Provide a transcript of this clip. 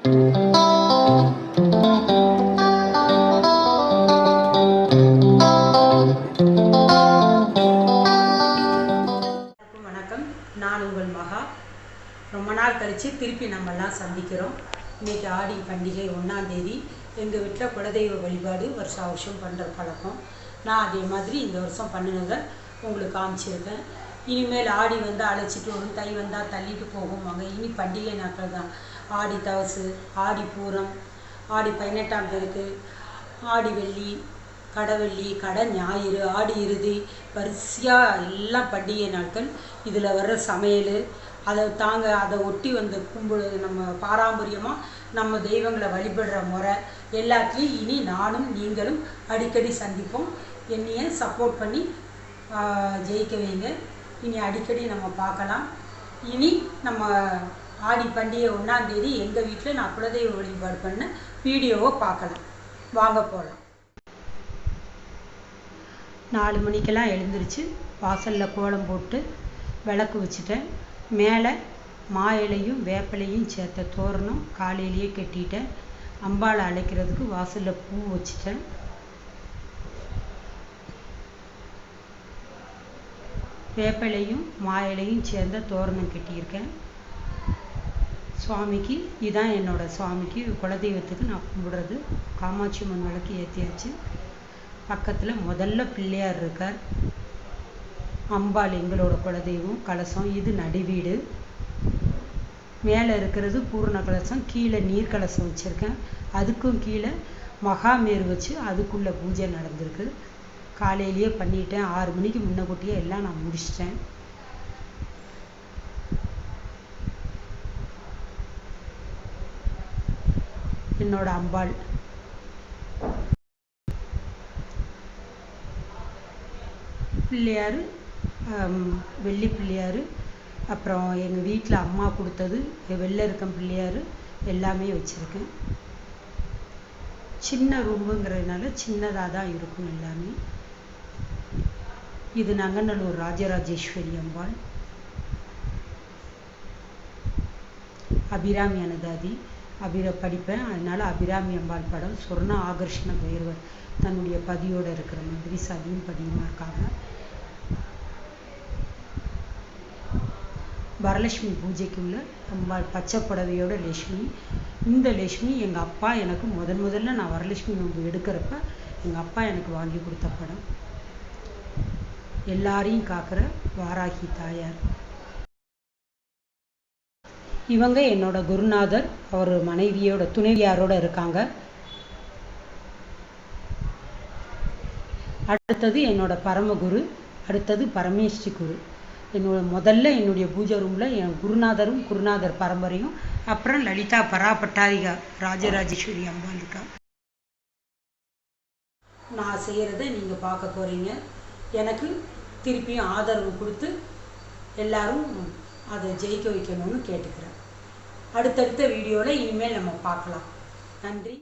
கழித்து திருப்பி நம்மெல்லாம் சந்திக்கிறோம். இன்னைக்கு ஆடி பண்டிகை ஒன்றாந்தேதி எங்கள் வீட்டில் குலதெய்வ வழிபாடு வருஷம் வருஷம் பண்ணுற பழக்கம். நான் அதே மாதிரி இந்த வருஷம் பண்ணினதை உங்களுக்கு காமிச்சிருக்கேன். இனிமேல் ஆடி வந்து அழைச்சிட்டு வரும் தை வந்தால் தள்ளிட்டு போகுவாங்க இனி பண்டிகை நாட்கள் தான். ஆடி தவசு ஆடி பூரம் ஆடி பதினெட்டாம் பேருக்கு ஆடி வெள்ளி கடவெள்ளி கடை ஞாயிறு ஆடி இறுதி வரிசையாக எல்லாம் பண்டிகை நாட்கள். இதில் வர்ற சமையல் அதை தாங்க அதை ஒட்டி வந்து கும்பிடு நம்ம பாரம்பரியமாக நம்ம தெய்வங்களை வழிபடுற முறை எல்லாத்தையும் இனி நானும் நீங்களும் அடிக்கடி சந்திப்போம். என்னைய சப்போர்ட் பண்ணி ஜெயிக்க வைங்க. இனி அடிக்கடி நம்ம பார்க்கலாம். இனி நம்ம ஆடி பண்டிகை ஒன்றாந்தேதி எங்கள் வீட்டில் நான் குலதெய்வ வழிபாடு பண்ண வீடியோவை பார்க்கலாம். வாங்க போகலாம் நாலு மணிக்கெல்லாம் எழுந்திரிச்சு வாசலில் கோலம் போட்டு விளக்கு வச்சுட்டேன். மேலே மா இலையும் வேப்பிலையும் சேர்த்த தோரணம் காலையிலேயே கட்டிட்டேன். அம்பாளை அழைக்கிறதுக்கு வாசலில் பூ வச்சுட்டேன். வேப்பிலையும் மா இலையும் சேர்ந்த தோரணம் கட்டியிருக்கேன். சுவாமிக்கு இதான் என்னோட சுவாமிக்கு குலதெய்வத்துக்கு நான் கும்பிடுறது. காமாட்சி அம்மன் விளக்கு ஏற்றியாச்சு பக்கத்தில் முதல்ல பிள்ளையார் இருக்கார். அம்பாள் எங்களோட குலதெய்வம் கலசம் இது நடுவீடு. மேலே இருக்கிறது பூர்ண கலசம் கீழே நீர் கலசம் வச்சுருக்கேன். அதுக்கும் கீழே மகாமேரு வச்சு அதுக்குள்ளே பூஜை நடந்திருக்கு. காலையிலேயே பண்ணிட்டேன். ஆறு மணிக்கு முன்னக்கூட்டியே எல்லாம் நான் முடிச்சிட்டேன். என்னோட அம்பாள். பிள்ளையார் வெள்ளி பிள்ளையார் அப்புறம் எங்கள் வீட்டில் அம்மா கொடுத்தது வெளில இருக்கம் பிள்ளையார் எல்லாமே வச்சுருக்கேன். சின்ன ரூமுங்கிறதுனால சின்னதாக தான் இருக்கும் எல்லாமே. இது நங்கநல்லூர் ராஜராஜேஸ்வரி அம்பாள். அபிராமி அனுதாதி. அபிர படிப்பேன். அதனால அபிராமி அம்பாள் படம் சொர்ண ஆகர்ஷ்ண பைரவர் தன்னுடைய பதியோடு இருக்கிற மாதிரி சதியும் பதியுமா இருக்காங்க. வரலட்சுமி பூஜைக்கு உள்ள அம்பாள் பச்சை புடவையோட லட்சுமி. இந்த லட்சுமி எங்கள் அப்பா எனக்கு முதன் முதல்ல நான் வரலட்சுமி நோன்பு எடுக்கிறப்ப எங்கள் அப்பா எனக்கு வாங்கி கொடுத்த படம். எல்லாரையும் காக்கிற வாராகி தாயார். இவங்க என்னோட குருநாதர். அவர் மனைவியோட துணைவியாரோட இருக்காங்க. அடுத்தது என்னோட பரமகுரு அடுத்தது பரமேஸ்வரி குரு. என்னோட முதல்ல என்னுடைய பூஜை ரூமில் என் குருநாதரும் குருநாதர் பரம்பரையும் அப்புறம் லலிதா பராபட்டாரிகா ராஜராஜேஸ்வரி அம்பாள் இருக்கா. நான் செய்கிறத நீங்கள் பார்க்க போகிறீங்க எனக்கு திருப்பியும் ஆதரவு கொடுத்து எல்லாரும் அதை ஜெயிக்க வைக்கணும்னு கேட்டுக்கிறேன். அடுத்தடுத்த வீடியோவில் இனிமேல் நம்ம பார்க்கலாம். நன்றி.